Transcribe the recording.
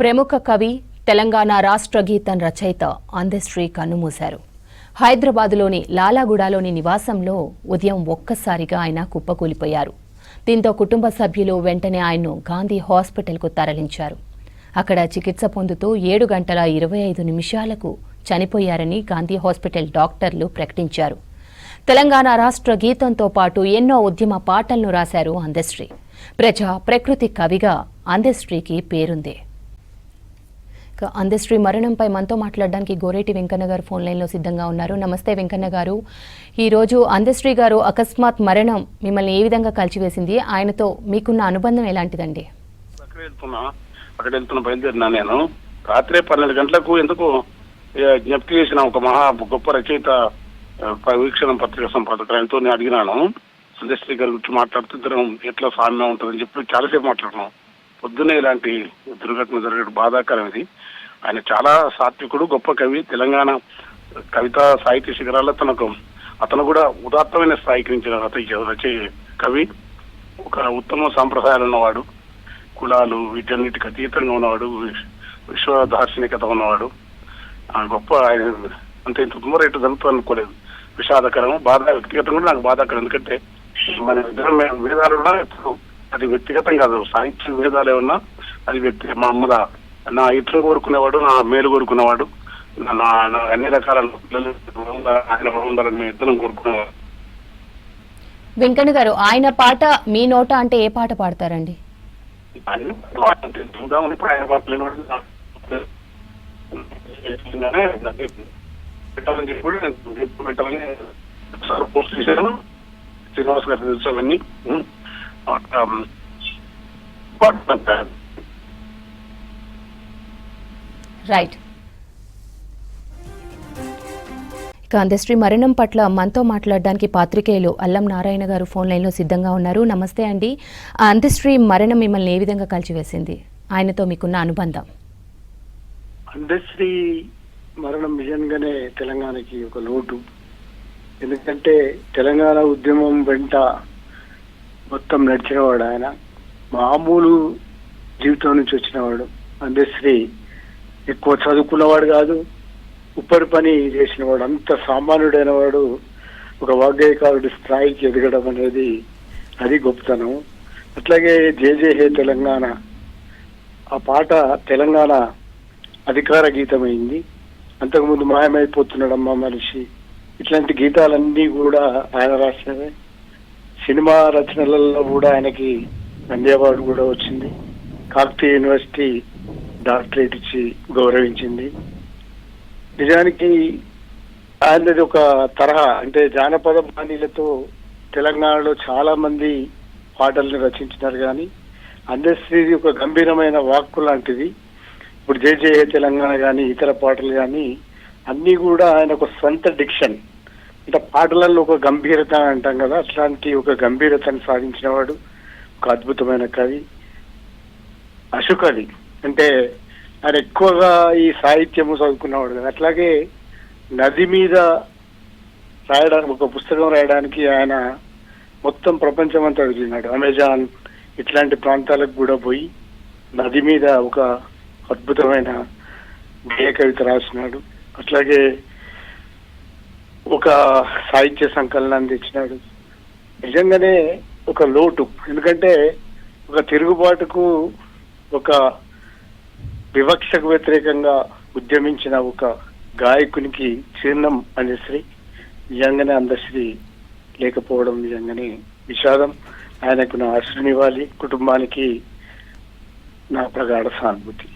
ప్రముఖ కవి తెలంగాణ రాష్ట్ర గీతం రచయిత అందశ్రీ కన్నుమూశారు. హైదరాబాదులోని లాలాగూడలోని నివాసంలో ఉదయం ఒక్కసారిగా ఆయన కుప్పకూలిపోయారు. దీంతో కుటుంబ సభ్యులు వెంటనే ఆయన్ను గాంధీ హాస్పిటల్కు తరలించారు. అక్కడ చికిత్స పొందుతూ ఏడు గంటల ఇరవై ఐదు నిమిషాలకు చనిపోయారని గాంధీ హాస్పిటల్ డాక్టర్లు ప్రకటించారు. తెలంగాణ రాష్ట్ర గీతంతో పాటు ఎన్నో ఉద్యమ పాటలను రాశారు అందశ్రీ. ప్రజా ప్రకృతి కవిగా అందశ్రీకి పేరుంది. అందశ్రీ మరణంపై మనతో మాట్లాడడానికి గోరేటి వెంకన్న గారు ఫోన్ లైన్లో సిద్ధంగా ఉన్నారు. నమస్తే వెంకన్న గారు ఈరోజు అందశ్రీ గారు అకస్మాత్ మరణం మిమ్మల్ని ఏ విధంగా కలిచివేసింది? ఆయనతో మీకున్న అనుబంధం ఎలాంటిదండి? అక్కడ వెళ్తున్నా. అక్కడ వెళ్తున్నా బయలుదేరినా నేను. రాత్రి పన్నెండు గంటలకు ఎందుకు జ్ఞప్తి చేసిన ఒక మహా గొప్ప రచయిత వీక్షణ పత్రిక సంపాదకుడు ఆయనతో నేను అడిగినాను. సందేశ్రీ గారి గురించి మాట్లాడుతూ ఇద్దరం ఎట్లా సామ్యం ఉంటుందని చెప్పి చాలాసేపు మాట్లాడినాం పొద్దున్నే ఇలాంటి దుర్ఘటన జరిగే బాధాకరం ఇది ఆయన చాలా సాత్వికుడు గొప్ప కవి. తెలంగాణ కవితా సాహిత్య శిఖరాల్లో తనకు అతను కూడా ఉదాత్తమైన స్థాయికి నుంచి రచయి కవి. ఒక ఉత్తమ సాంప్రదాయాలు ఉన్నవాడు. కులాలు వీటన్నిటికి అతీతంగా ఉన్నవాడు. విశ్వ- దార్శనికత ఉన్నవాడు. ఆ గొప్ప ఆయన అంత ఇంత తుమ్మ రేటు జరుగుతుంది అనుకోలేదు. విషాదకరం బాధ వ్యక్తిగతంగా కూడా నాకు బాధాకరం. ఎందుకంటే మన ఇద్దరం మే- వేదాలు కూడా అది వ్యక్తిగతం కాదు సాహిత్య వేదాలు ఏమన్నా అది వ్యక్తి మా అమ్మద నా ఇట్లు కోరుకునేవాడు నా మేలు కోరుకునేవాడు నా అన్ని రకాల ఆయన బాగుండాలని మేము ఇద్దరం కోరుకునేవాడు వెంకన్న గారు ఆయన పాట మీ నోట అంటే ఏ పాట పాడతారండి? శ్రీనివాస్ గారు తెలుసు అవన్నీ. పాట రైట్ ఇక అందశ్రీ మరణం పట్ల మనతో మాట్లాడడానికి పాత్రికేయులు అల్లం నారాయణ గారు ఫోన్ లైన్లో సిద్ధంగా ఉన్నారు. నమస్తే అండి. ఆ అందశ్రీ మరణం మిమ్మల్ని ఏ విధంగా కలిచివేసింది? ఆయనతో మీకున్న అనుబంధం. అందశ్రీ మరణం నిజంగానే తెలంగాణకి ఒక లోటు. ఎందుకంటే తెలంగాణ ఉద్యమం వెంట మొత్తం నడిచినవాడు ఆయన. మామూలు జీవితం నుంచి వచ్చినవాడు. అందశ్రీ ఎక్కువ చదువుకున్నవాడు కాదు ఉప్పడి పని చేసినవాడు అంత సామాన్యుడైన వాడు ఒక వాగ్గేయకారుడి స్థాయికి ఎదగడం అనేది అది గొప్పతనం. అట్లాగే జేజే హే తెలంగాణ. ఆ పాట తెలంగాణ అధికార గీతమైంది. అంతకుముందు మాయమైపోతున్నాడమ్మా మనిషి. ఇట్లాంటి గీతాలన్నీ కూడా ఆయన రాసినవే. సినిమా రచనలలో కూడా ఆయనకి నంది అవార్డు కూడా వచ్చింది. కాకతీయ యూనివర్సిటీ డాక్టరేట్ ఇచ్చి గౌరవించింది. నిజానికి ఆయనది ఒక తరహా అంటే జానపద బాణీలతో తెలంగాణలో చాలా మంది పాటలను రచించినారు కానీ అందశ్రీది ఒక గంభీరమైన వాక్కు లాంటిది. ఇప్పుడు జే జే తెలంగాణ కానీ ఇతర పాటలు కానీ అన్నీ కూడా ఆయన ఒక సొంత డిక్షన్. అంటే పాటలలో ఒక గంభీరత అంటాం కదా అట్లాంటి ఒక గంభీరతను సాధించినవాడు ఒక అద్భుతమైన కవి. అశుకవి అంటే ఆయన ఎక్కువగా ఈ సాహిత్యము చదువుకున్నవాడు కదా. అట్లాగే నది మీద రాయడానికి ఒక పుస్తకం రాయడానికి ఆయన మొత్తం ప్రపంచం అంతా తిరిగినాడు అమెజాన్ ఇట్లాంటి ప్రాంతాలకు కూడా పోయి నది మీద ఒక అద్భుతమైన గేయ కవిత రాసినాడు. అట్లాగే ఒక సాహిత్య సంకలనాన్ని తెచ్చినాడు నిజంగానే ఒక లోటు. ఎందుకంటే ఒక తిరుగుబాటుకు ఒక వివక్షకు వ్యతిరేకంగా ఉద్యమించిన ఒక గాయకునికి చిహ్నం అందశ్రీ నిజంగానే అందశ్రీ లేకపోవడం నిజంగానే విషాదం. ఆయనకు నా అశ్రునివ్వాలి కుటుంబానికి నా ప్రగాఢ సానుభూతి.